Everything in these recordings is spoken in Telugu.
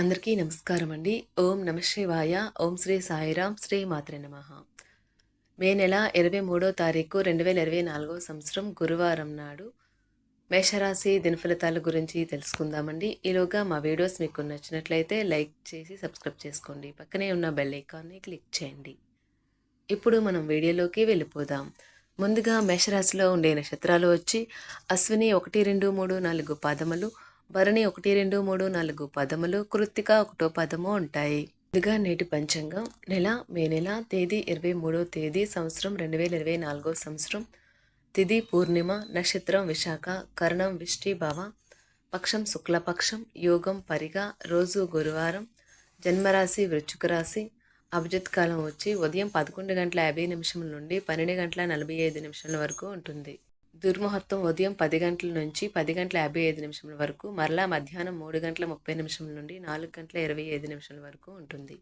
అందరికీ నమస్కారం అండి ఓం నమ శివాయ. ఓం శ్రీ సాయిరామ్ శ్రీ మాత్రే నమ. మే నెల ఇరవై మూడో తారీఖు రెండు వేల ఇరవై నాలుగో సంవత్సరం గురువారం నాడు మేషరాశి దినఫలితాల గురించి తెలుసుకుందామండి. ఈలోగా మా వీడియోస్ మీకు నచ్చినట్లయితే లైక్ చేసి సబ్స్క్రైబ్ చేసుకోండి. పక్కనే ఉన్న బెల్ ఐకాన్ని క్లిక్ చేయండి. ఇప్పుడు మనం వీడియోలోకి వెళ్ళిపోదాం. ముందుగా మేషరాశిలో ఉండే నక్షత్రాలు వచ్చి అశ్విని ఒకటి రెండు మూడు నాలుగు పాదములు భరణి ఒకటి రెండు మూడు నాలుగు పదములు కృత్తిక ఒకటో పదము ఉంటాయి. ఇదిగా నేటి పంచాంగం. నెల మే నెల తేదీ ఇరవై మూడో తేదీ సంవత్సరం రెండు వేల ఇరవై నాలుగో సంవత్సరం. తిథి పూర్ణిమ నక్షత్రం విశాఖ కరణం విష్టిభావ పక్షం శుక్లపక్షం యోగం పరిగ రోజు గురువారం జన్మరాశి వృశ్చిక రాశి. అభిజిత్ కాలం వచ్చి ఉదయం పదకొండు గంటల యాభై నిమిషం నుండి పన్నెండు గంటల నలభై ఐదు నిమిషాల వరకు ఉంటుంది. దుర్ముహూర్తం ఉదయం పది గంటల నుంచి పది గంటల యాభై ఐదు నిమిషముల వరకు మరలా మధ్యాహ్నం మూడు గంటల ముప్పై నిమిషం నుండి నాలుగు గంటల ఇరవై ఐదు నిమిషాల వరకు ఉంటుంది.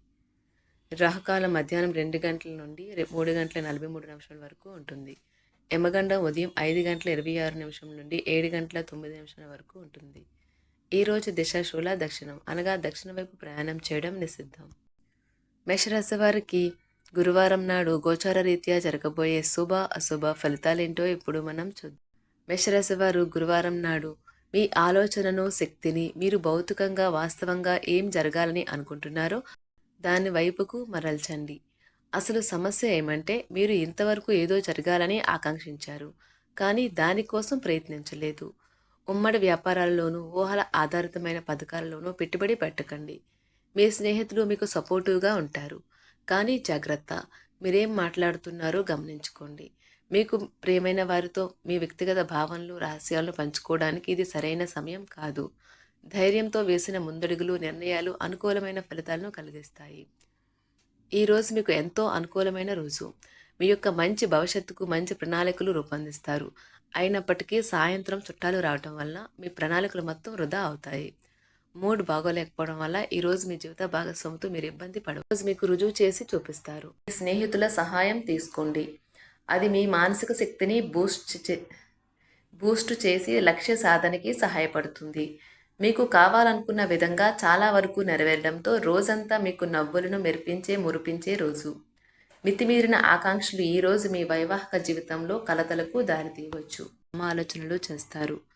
రాహుకాలం మధ్యాహ్నం రెండు గంటల నుండి మూడు గంటల నలభై మూడు నిమిషాల వరకు ఉంటుంది. యమగండం ఉదయం ఐదు గంటల ఇరవై ఆరు నిమిషం నుండి ఏడు గంటల తొమ్మిది నిమిషాల వరకు ఉంటుంది. ఈరోజు దిశ శూల దక్షిణం అనగా దక్షిణ వైపు ప్రయాణం చేయడం నిషిద్ధం. మేషరాశి వారికి గురువారం నాడు గోచార రీత్యా జరగబోయే శుభ అశుభ ఫలితాలేంటో ఇప్పుడు మనం చూద్దాం. మేషరాశి వారు గురువారం నాడు మీ ఆలోచనను శక్తిని మీరు భౌతికంగా వాస్తవంగా ఏం జరగాలని అనుకుంటున్నారో దాని వైపుకు మరల్చండి. అసలు సమస్య ఏమంటే మీరు ఇంతవరకు ఏదో జరగాలని ఆకాంక్షించారు కానీ దానికోసం ప్రయత్నించలేదు. ఉమ్మడి వ్యాపారాల్లోనూ ఊహల ఆధారితమైన పథకాలలోనూ పెట్టుబడి పెట్టకండి. మీ స్నేహితులు మీకు సపోర్టివ్గా ఉంటారు. కానీ జాగ్రత్త. మీరేం మాట్లాడుతున్నారో గమనించుకోండి. మీకు ప్రియమైన వారితో మీ వ్యక్తిగత భావనలు రహస్యాలను పంచుకోవడానికి ఇది సరైన సమయం కాదు. ధైర్యంతో వేసిన ముందడుగులు నిర్ణయాలు అనుకూలమైన ఫలితాలను కలిగిస్తాయి. ఈ రోజు మీకు ఎంతో అనుకూలమైన రోజు. మీ యొక్క మంచి భవిష్యత్తుకు మంచి ప్రణాళికలు రూపొందిస్తారు. అయినప్పటికీ సాయంత్రం చుట్టాలు రావటం వల్ల మీ ప్రణాళికలు మొత్తం వృధా అవుతాయి. మూడ్ బాగోలేకపోవడం వల్ల ఈ రోజు మీ జీవిత భాగస్వామితో మీరు ఇబ్బంది పడ రోజు మీకు రుజువు చేసి చూపిస్తారు. మీ స్నేహితుల సహాయం తీసుకోండి. అది మీ మానసిక శక్తిని బూస్ట్ చే బూస్ట్ చేసి లక్ష్య సాధనకి సహాయపడుతుంది. మీకు కావాలనుకున్న విధంగా చాలా వరకు నెరవేరడంతో రోజంతా మీకు నవ్వులను మెరిపించే మురిపించే రోజు. మితిమీరిన ఆకాంక్షలు ఈ రోజు మీ వైవాహిక జీవితంలో కలతలకు దారితీయవచ్చు. ఆలోచనలు చేస్తారు.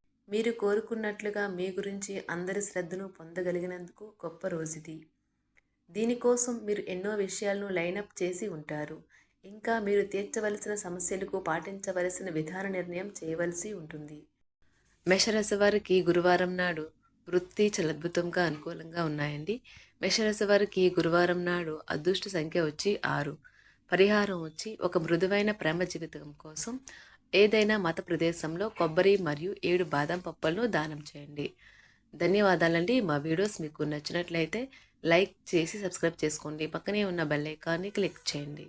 మీరు కోరుకున్నట్లుగా మీ గురించి అందరి శ్రద్ధను పొందగలిగినందుకు గొప్ప రోజుది. దీనికోసం మీరు ఎన్నో విషయాలను లైనప్ చేసి ఉంటారు. ఇంకా మీరు తీర్చవలసిన సమస్యలకు పాటించవలసిన విధాన నిర్ణయం చేయవలసి ఉంటుంది. మేషరాశి వారికి గురువారం నాడు వృత్తి చాలా అద్భుతంగా అనుకూలంగా ఉన్నాయండి. మేషరాశి వారికి గురువారం నాడు అదృష్ట సంఖ్య వచ్చి ఆరు. పరిహారం వచ్చి ఒక మృదువైన ప్రేమ జీవితం కోసం ఏదైనా మత ప్రదేశంలో కొబ్బరి మరియు ఏడు బాదం పప్పులను దానం చేయండి. ధన్యవాదాలండి. మా వీడియోస్ మీకు నచ్చినట్లయితే లైక్ చేసి సబ్స్క్రైబ్ చేసుకోండి. పక్కనే ఉన్న బెల్ ఐకాన్ని క్లిక్ చేయండి.